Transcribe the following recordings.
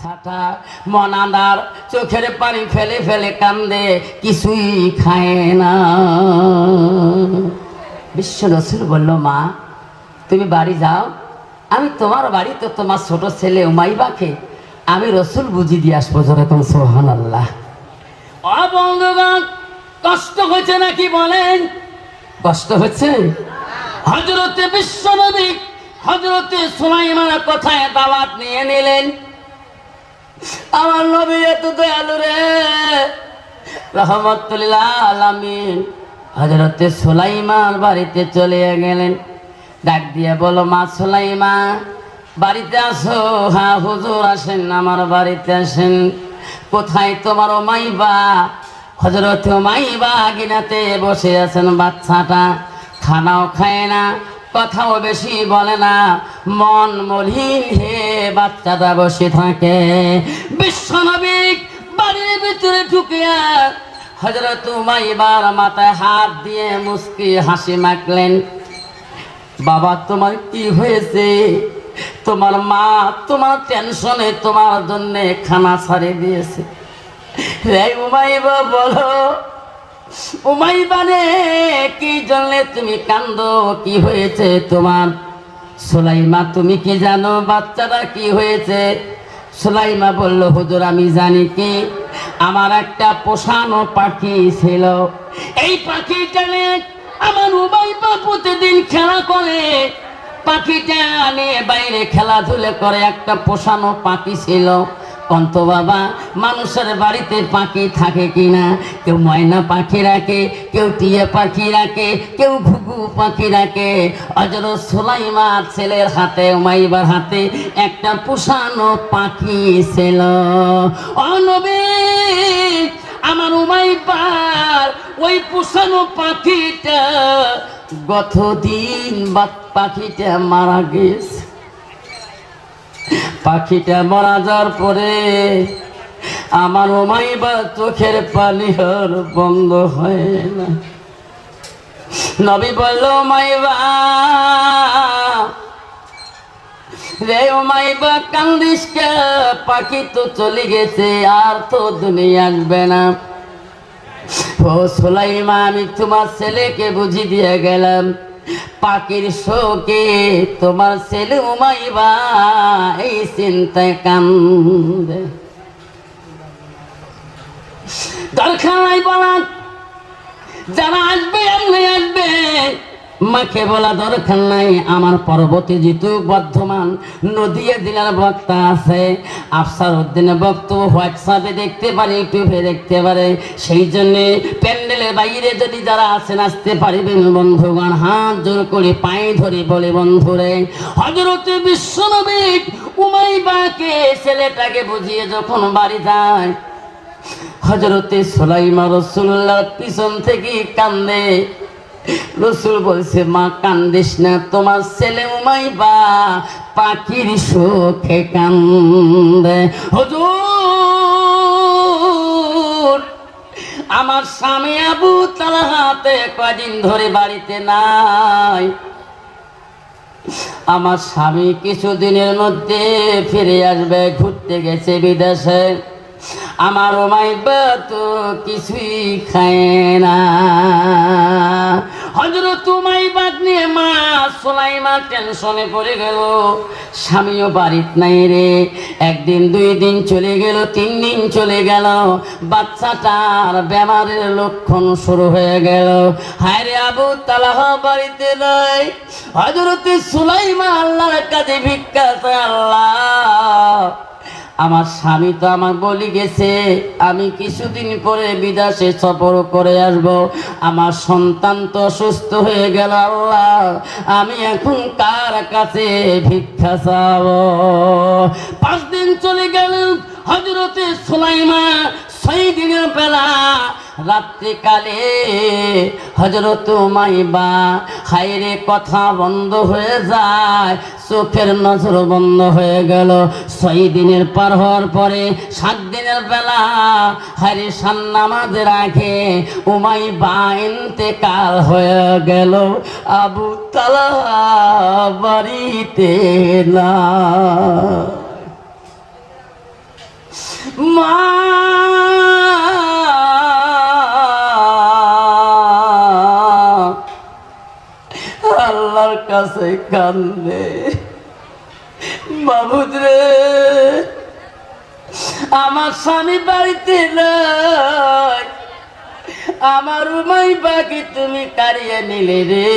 বাচ্চাটা মনাদার চোখের পানি ফেলে ফেলে কান্দে কিছুই খায় না। বিশ্ব রসুল বলল মা তুমি বাড়ি যাও। আমি তোমার বাড়িতে তোমার ছোট ছেলে উমাইবাকে। আমি রসুল বুঝি দিয়ে আসব জোরে তুমি সোহান আল্লাহ বন্ধুগণ কষ্ট হয়েছে নাকি বলেন? কষ্ট হচ্ছে? হজরতে বিশ্বনবী হজরতে সুলাইমার কথায় দাওয়াত নিয়ে নিলেন? আমার নবী এত দয়ালু রে। রহমতুল্লাহ আলামিন হজরতে সুলাইমার বাড়িতে চলে গেলেন। ডাক দিয়ে বলো, মা সুলাইমা বাড়িতে আসো হ্যাঁ হুজুর আসেন, আমার বাড়িতে আসেন। কোথায় তোমার মাইবা হজরত মাইবা গিনাতে বসে আছেন বাচ্চাটা। খানাও খায় না কথাও বেশি বলে না। মন মলিন হে বাচ্চাটা বসে থাকে। বিশ্বনবিক বাড়ির ভিতরে ঢুকিয়া হজরত মাইবার মাথায় হাত দিয়ে মুস্কি হাসি মাখলেন। বাবা, তোমার কি হয়েছে? তোমার মা তোমার টেনশনে তোমার জন্য খানা ছাড়ে দিয়েছে। রে উমাইবা, বলো উমাইবা রে কি জন্য তুমি কান্দো? কি হয়েছে তোমার? সুলাইমা, তুমি কি জানো বাচ্চারা কি হয়েছে? সুলাইমা বলল, হুজুর, আমি জানি কি, আমার একটা পোষানো পাখি ছিল। এই পাখিটা আমার উমাইবা প্রতিদিন খেলা করে। পাখিটা নিয়ে বাইরে খেলাধুলা করে একটা পোষানো পাখি ছিল। কন্ত বাবা, মানুষের বাড়িতে পাখি থাকে কিনা? কেউ ময়না পাখি রাখে, কেউ টিয়া পাখি রাখে, কেউ ঘুঘু পাখি রাখে। অজর সোলাইমা ছেলের হাতে, উমাইবার হাতে একটা পোষানো পাখি ছিল। অনবী আমার উমাইবার ওই পোষানো পাখিটা গত দিন বাদ পাখিটা মারা গেছে। পাখিটা মারা যাওয়ার পরে আমার ওমাইবা চোখের পানি আর বন্ধ হয় না। নবী বলল মাইবা রে ওমাইবা কান্দিস পাখি তো চলে গেছে, আর তো দুনিয়া আসবে না। ও সোলাইমা আমি তোমার ছেলেকে বুঝি দিয়ে গেলাম। পাখির শোকে তোমার ছেলে এই চিন্তায় কান্দে। দরকার নাই বলা যারা আসবে আসবে। মাকে বলা দরকার নাই, আমার পরবর্তী যেহেতু বর্ধমান নদিয়া জেলার বক্তা আছে আফসার উদ্দিনের বক্তব্য হোয়াটসঅ্যাপে দেখতে পারে, ইউটিউবে দেখতে পারে, সেই জন্যে প্যান্ডেলের বাইরে যদি যারা আছেন, আসতে পারিবেন বন্ধুগণ। হাত জোর করে পায়ে ধরে বলে, বন্ধুরে হজরতে বিশ্বনবী উমাইবাকে ছেলেটাকে বুঝিয়ে যখন বাড়ি যায় হজরতে সোলাইমা রসুল্লাহ পিছন থেকে কান্দে রসুল বলছে, মা, কান্দিস না, তোমার ছেলে উমাইবা পাখির শোকে কান্দে। হজুর, আমার স্বামী আবু তালাহাতে কদিন ধরে বাড়িতে নাই। আমার স্বামী কিছুদিনের মধ্যে ফিরে আসবে, ঘুরতে গেছে বিদেশে। আমার ওমাইবা তো কিছুই খায় না। হজরত উমাইবাদ নিয়ে মা সোলাইমা টেনশনে পড়ে গেল। স্বামীও বাড়িত নাই রে। একদিন, দুই দিন চলে গেল, তিন দিন চলে গেল। বাচ্চাটার বেমারের লক্ষণ শুরু হয়ে গেল। হায় রে আবু তালাহ, বাড়িতে নয় হজরতে সুলাইমা আল্লাহর কাছে ভিক্ষা আল্লাহ। আমার স্বামী তো আমার বলি গেছে, আমি কিছুদিন পরে বিদেশে সফর করে আসব। আমার সন্তান তো সুস্থ হয়ে গেল আল্লাহ, আমি এখন কার কাছে ভিক্ষা চাব? পাঁচ দিন চলে গেল হজরতে সোলাইমা সেই দিনের বেলা রাত্রিকালে হজরত মাইবা হাইরে কথা বন্ধ হয়ে যায়, চোখের নজর বন্ধ হয়ে গেল। ছয় দিনের পার হওয়ার পরে সাত দিনের বেলা হাইরে সান্নামাজের আগে উমাই বাইনতে কাল হয়ে গেল। আবু তালা বাড়িতে না। মা আল্লাহর কাছে কান্দে বাবুদ রে, আমার স্বামী বাড়িতে নাই, আমার উমাই বাকি তুমি কারিয়ে নিলে রে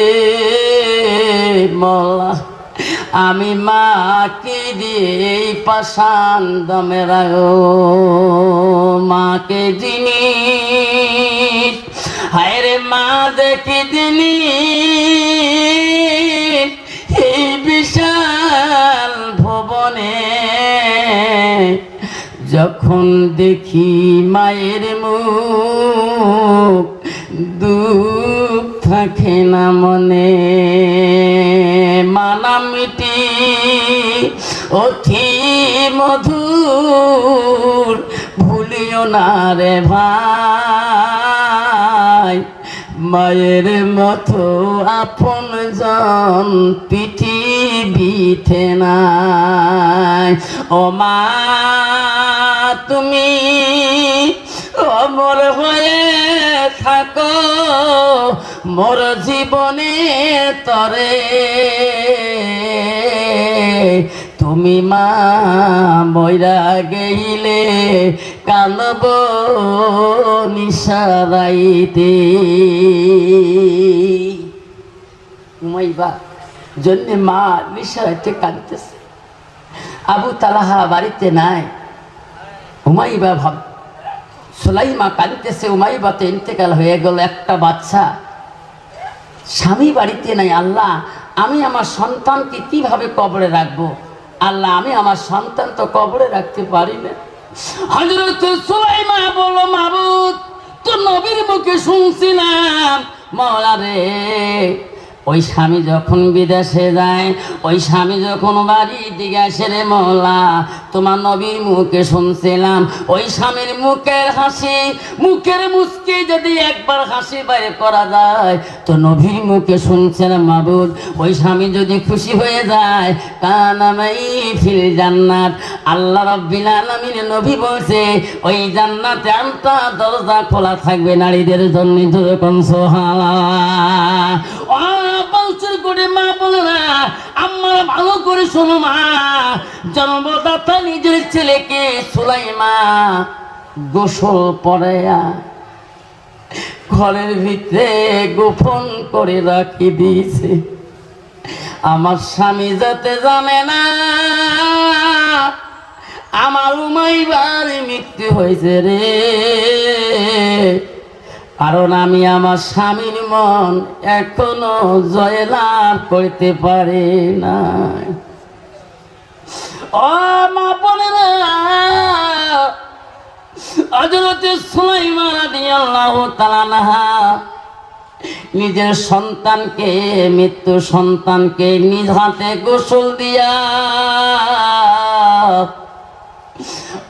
মলা আমি মাকে দিয়ে এই পাশান দমে রাগো মাকে জিনিস। হায় রে মা, দেখে দিনি যখন দেখি মায়ের মুখ, দুঃখ থাকে না মনে। মানা মিটি, অতি মধুর, ভুলিও না রে ভাই। মায়ের মতো আপন জন পৃথিবীতে নাই। ও মা, তুমি অমর হয়ে থাকো, মোর জীবনে তরে। তুমি মা ময়রা গেইলে কানব নিশারাইতে। উমাইবা জন্যে মা নিশারাইতে কাঁদতেছে। আবু তালাহা বাড়িতে নাই। উমাইবা ভাব সুলাইমা কাঁদতেছে উমাইবা তো ইন্তেকাল হয়ে গেল একটা বাচ্চা। স্বামী বাড়িতে নাই, আল্লাহ, আমি আমার সন্তানকে কীভাবে কবরে রাখব? আল্লাহ, আমি আমার সন্তান তো কবরে রাখতে পারি না। হজরত বলো তো নবীর শুনছিলাম ওই স্বামী যখন বিদেশে যায়, ওই স্বামী যখন বাড়ি দিকে আসে রে মৌলা, তোমার নবীর মুখে শুনছিলাম, ওই স্বামীর মুখের হাসি, মুখের মুসকি যদি একবার হাসি বাইরে করা যায়, তো নবীর মুখে শুনছিলাম মাবুদ, ওই স্বামী যদি খুশি হয়ে যায় কানামাই ফিল জান্নাত। আল্লাহ রব্বিল আলামিন নবী বলছে, ওই জান্নাতে আনটা দরজা খোলা থাকবে নারীদের জন্য যেরকম সোহালা। বলছেন করে মা বলে না আমার ভালো করে শোনো মা। জন্মদাতা নিজের ছেলেকে গোসল ঘরের ভিতরে গোপন করে রাখি দিয়েছে। আমার স্বামী যাতে জানে না, আমার উমাইবার মৃত্যু হয়েছে রে। কারণ আমি আমার স্বামীর মন এখনও জয়লাভ করতে পারি না ও মা বোনেরা হজরতে সুলাইমান রাদিয়াল্লাহু তাআলা নিজের সন্তানকে, মৃত্যু সন্তানকে নিজ হাতে গোসল দিয়া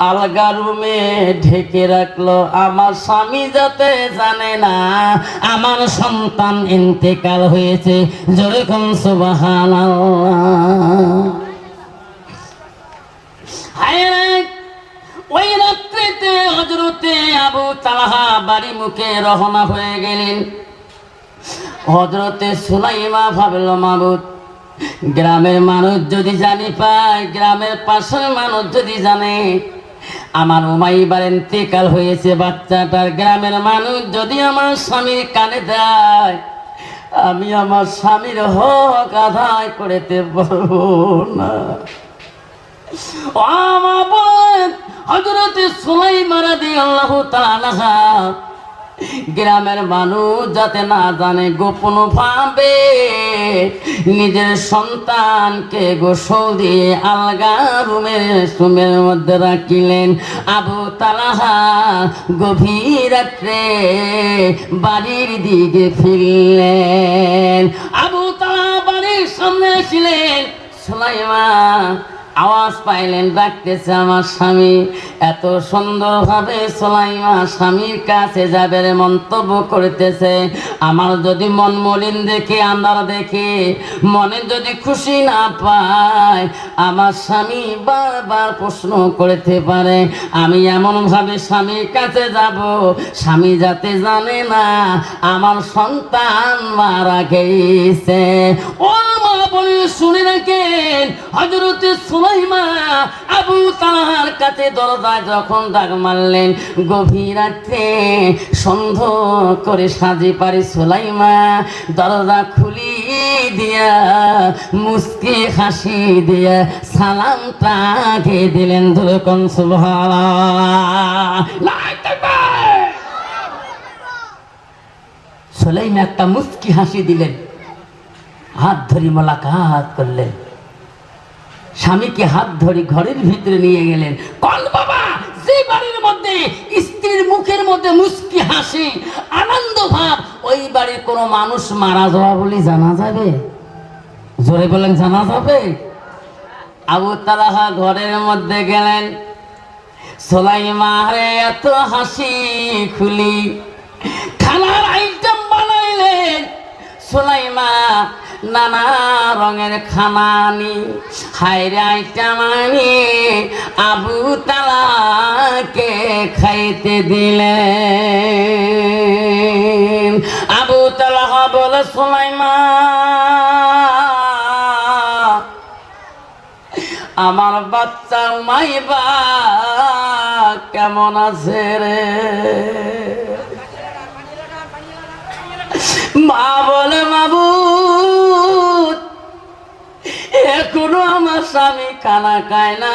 আলগা রুমে ঢেকে রাখল। আমার স্বামী যাতে জানে না, আমার সন্তান ইন্তেকাল হয়েছে। যেরকম সুবাহান ওই রাত্রিতে হজরতে আবু তালাহা বাড়ি মুখে রহনা হয়ে গেলেন। হজরতে সুলাইমা ভাবল, মাবুদ, গ্রামের মানুষ যদি জানি পায়, গ্রামের পাশের মানুষ যদি জানে আমার উমাই বারেন তেকাল হয়েছে বাচ্চাটার গ্রামের মানুষ যদি আমার স্বামীর কানে দেয়, আমি আমার স্বামীর হক আদায় করতে পারব না। আমার সুলাই হজরতে সুলাইমা রাদিয়াল্লাহু তাআলা গ্রামের মানুষ যাতে না জানে, গোপন ভাবে নিজের সন্তানকে গোসল দিয়ে আলগা রুমের রুমের মধ্যে রাখিলেন। আবু তালাহা গভীর রাত্রে বাড়ির দিকে ফিরলেন। আবু তালা বাড়ির সামনে আসিলেন। সুলাইমা আওয়াজ পাইলেন, ডাকতেছে আমার স্বামী। এত সুন্দরভাবে সোলাইমা স্বামীর কাছে যাবে মন্তব্য করতেছে। আমার যদি মন মলিন দেখে আন্দার দেখে, মনে যদি খুশি না পায়, আমার স্বামী বারবার প্রশ্ন করতে পারে, আমি এমনভাবে স্বামীর কাছে যাব? স্বামী যাতে জানে না, আমার সন্তান মারা গেছে। ও মা বলে শুনে রাখেন হজরতে সুলাইমা আবু তালাহার কাছে দরজায় যখন ডাক মারলেন, গভীর রাত্রে সন্দেহ করে সাজি পারি সুলাইমা। দরজা খুলি দিয়া, মুস্কি হাসি দিয়া সালামটা কে দিলেন ধুকন সুলাইমা একটা মুস্কি হাসি দিলেন। হাত ধরি মোলাকাত করলেন। স্বামীকে হাত ধরে ঘরের ভিতরে নিয়ে গেলেন। কল বাবা, যে বাড়ির মধ্যে, স্ত্রীর মুখের মধ্যে মুস্কি হাসি, আনন্দ ভাব, ওই বাড়ির কোনো মানুষ মারা যাওয়া বলে জানা যাবে? জোরে বলেন, জানা যাবে? আবু তালাহা ঘরের মধ্যে গেলেন। সোলাইমা রে এত হাসি খুলি, খানার আইটেম বানাইলেন। সোলাইমা নানা রঙের খামানি হাইরে আইটেম আনি আবু তালাকে খাইতে দিলে আবু তালাহা বলে সোলাইমা আমার বাচ্চা মাইবা কেমন আছে রে? মা বলে, মাবু এখনও আমার স্বামী খানা খায় না